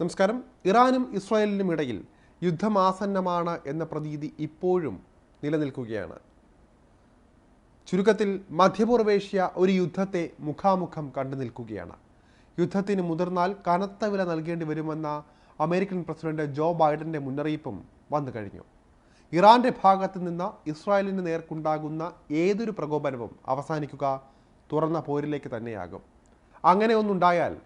നമസ്കാരം. ഇറാനും ഇസ്രായേലിനും ഇടയിൽ യുദ്ധമാസന്നമാണ് എന്ന പ്രതീതി ഇപ്പോഴും നിലനിൽക്കുകയാണ്. ചുരുക്കത്തിൽ മധ്യപൂർവേഷ്യ ഒരു യുദ്ധത്തെ മുഖാമുഖം കണ്ടു നിൽക്കുകയാണ്. യുദ്ധത്തിന് മുതിർന്നാൽ കനത്ത വില നൽകേണ്ടി വരുമെന്ന അമേരിക്കൻ പ്രസിഡന്റ് ജോ ബൈഡന്റെ മുന്നറിയിപ്പും വന്നു കഴിഞ്ഞു. ഇറാന്റെ ഭാഗത്ത് നിന്ന് ഇസ്രായേലിന് നേർക്കുണ്ടാകുന്ന ഏതൊരു പ്രകോപനവും അവസാനിക്കുക തുറന്ന പോരിലേക്ക് തന്നെയാകും. അങ്ങനെ ഒന്നുണ്ടായാൽ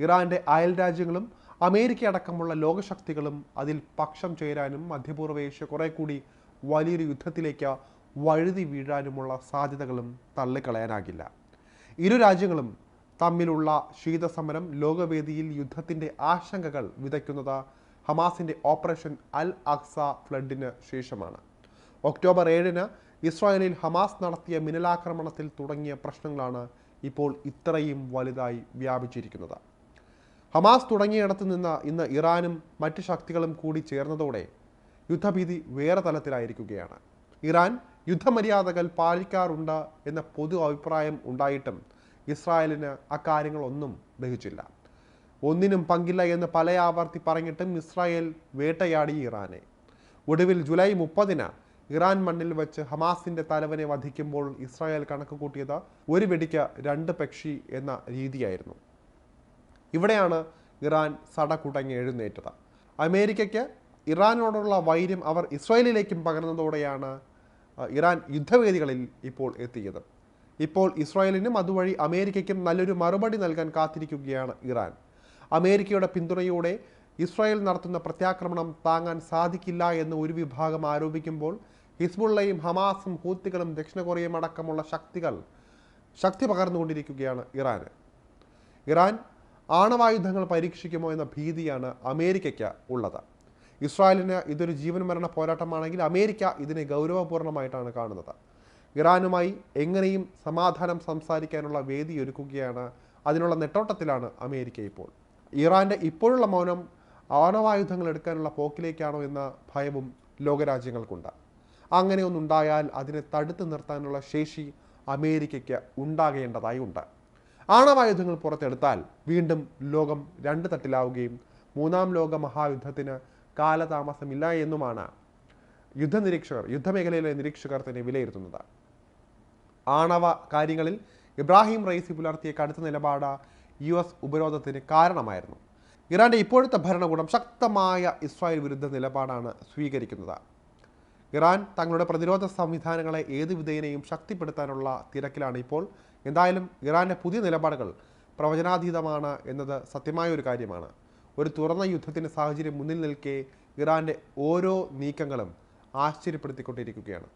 ഇറാന്റെ അയൽ രാജ്യങ്ങളും അമേരിക്ക അടക്കമുള്ള ലോകശക്തികളും അതിൽ പക്ഷം ചേരാനും മധ്യപൂർവ ഏഷ്യ കുറെ കൂടി വലിയൊരു യുദ്ധത്തിലേക്ക് വഴുതി വീഴാനുമുള്ള സാധ്യതകളും തള്ളിക്കളയാനാകില്ല. ഇരു രാജ്യങ്ങളും തമ്മിലുള്ള ശീതസമരം ലോകവേദിയിൽ യുദ്ധത്തിന്റെ ആശങ്കകൾ വിതയ്ക്കുന്നത് ഹമാസിന്റെ ഓപ്പറേഷൻ അൽ അക്സ ഫ്ലഡിന് ശേഷമാണ്. ഒക്ടോബർ ഏഴിന് ഇസ്രായേലിൽ ഹമാസ് നടത്തിയ മിന്നലാക്രമണത്തിൽ തുടങ്ങിയ പ്രശ്നങ്ങളാണ് ഇപ്പോൾ ഇത്രയും വലുതായി വ്യാപിച്ചിരിക്കുന്നത്. ഹമാസ് തുടങ്ങിയിടത്ത് നിന്ന് ഇന്ന് ഇറാനും മറ്റ് ശക്തികളും കൂടി ചേർന്നതോടെ യുദ്ധഭീതി വേറെ തലത്തിലായിരിക്കുകയാണ്. ഇറാൻ യുദ്ധമര്യാദകൾ പാലിക്കാറുണ്ട് എന്ന പൊതു അഭിപ്രായം ഉണ്ടായിട്ടും ഇസ്രായേലിന് അക്കാര്യങ്ങളൊന്നും ദഹിച്ചില്ല. ഒന്നിനും പങ്കില്ല എന്ന് പല ആവർത്തി പറഞ്ഞിട്ടും ഇസ്രായേൽ വേട്ടയാടി ഇറാനെ. ഒടുവിൽ ജൂലൈ മുപ്പതിന് ഇറാൻ മണ്ണിൽ വെച്ച് ഹമാസിന്റെ തലവനെ വധിക്കുമ്പോൾ ഇസ്രായേൽ കണക്ക് കൂട്ടിയത് ഒരു വെടിക്ക് രണ്ട് പക്ഷി എന്ന രീതിയായിരുന്നു. ഇവിടെയാണ് ഇറാൻ സടകുടങ്ങി എഴുന്നേറ്റത്. അമേരിക്കയ്ക്ക് ഇറാനോടുള്ള വൈര്യം അവർ ഇസ്രായേലിലേക്കും പകർന്നതോടെയാണ് ഇറാൻ യുദ്ധവേദികളിൽ ഇപ്പോൾ എത്തിയത്. ഇപ്പോൾ ഇസ്രായേലിനും അതുവഴി അമേരിക്കയ്ക്കും നല്ലൊരു മറുപടി നൽകാൻ കാത്തിരിക്കുകയാണ് ഇറാൻ. അമേരിക്കയുടെ പിന്തുണയോടെ ഇസ്രായേൽ നടത്തുന്ന പ്രത്യാക്രമണം താങ്ങാൻ സാധിക്കില്ല എന്ന് ഒരു വിഭാഗം ആരോപിക്കുമ്പോൾ ഹിസ്ബുള്ളയും ഹമാസും ഹൂത്തികളും ദക്ഷിണ കൊറിയയും അടക്കമുള്ള ശക്തികൾ ശക്തി പകർന്നുകൊണ്ടിരിക്കുകയാണ് ഇറാന്. ഇറാൻ ആണവായുധങ്ങൾ പരീക്ഷിക്കുമോ എന്ന ഭീതിയാണ് അമേരിക്കയ്ക്ക് ഉള്ളത്. ഇസ്രായേലിന് ഇതൊരു ജീവൻ മരണ പോരാട്ടമാണെങ്കിൽ അമേരിക്ക ഇതിനെ ഗൗരവപൂർണമായിട്ടാണ് കാണുന്നത്. ഇറാനുമായി എങ്ങനെയും സമാധാനം സംസാരിക്കാനുള്ള വേദി ഒരുക്കുകയാണ് അതിനുള്ള നെട്ടോട്ടത്തിലാണ് അമേരിക്ക ഇപ്പോൾ. ഇറാന്റെ ഇപ്പോഴുള്ള മൗനം ആണവായുധങ്ങൾ എടുക്കാനുള്ള പോക്കിലേക്കാണോ എന്ന ഭയവും ലോകരാജ്യങ്ങൾക്കുണ്ട്. അങ്ങനെയൊന്നുണ്ടായാൽ അതിനെ തടുത്തു നിർത്താനുള്ള ശേഷി അമേരിക്കയ്ക്ക് ഉണ്ടാകേണ്ടതായി ഉണ്ട് ആണവായുധങ്ങൾ പുറത്തെടുത്താൽ വീണ്ടും ലോകം രണ്ട് തട്ടിലാവുകയും മൂന്നാം ലോക മഹായുദ്ധത്തിന് കാലതാമസമില്ല എന്നുമാണ് യുദ്ധനിരീക്ഷകർ യുദ്ധമേഖലയിലെ നിരീക്ഷകർ തന്നെ വിലയിരുത്തുന്നത്. ആണവ കാര്യങ്ങളിൽ ഇബ്രാഹിം റൈസി പുലർത്തിയ കടുത്ത നിലപാട് യു എസ് ഉപരോധത്തിന് കാരണമായിരുന്നു. ഇറാന്റെ ഇപ്പോഴത്തെ ഭരണകൂടം ശക്തമായ ഇസ്രായേൽ വിരുദ്ധ നിലപാടാണ് സ്വീകരിക്കുന്നത്. ഇറാൻ തങ്ങളുടെ പ്രതിരോധ സംവിധാനങ്ങളെ ഏത് വിധേയനെയും ശക്തിപ്പെടുത്താനുള്ള തിരക്കിലാണ് ഇപ്പോൾ എന്തായാലും ഇറാന്റെ പുതിയ നിലപാടുകൾ പ്രവചനാതീതമാണ് എന്നത് സത്യമായ ഒരു കാര്യമാണ്. ഒരു തുറന്ന യുദ്ധത്തിന്റെ സാഹചര്യം മുന്നിൽ നിൽക്കെ ഇറാന്റെ ഓരോ നീക്കങ്ങളും ആശ്ചര്യപ്പെടുത്തിക്കൊണ്ടിരിക്കുകയാണ്.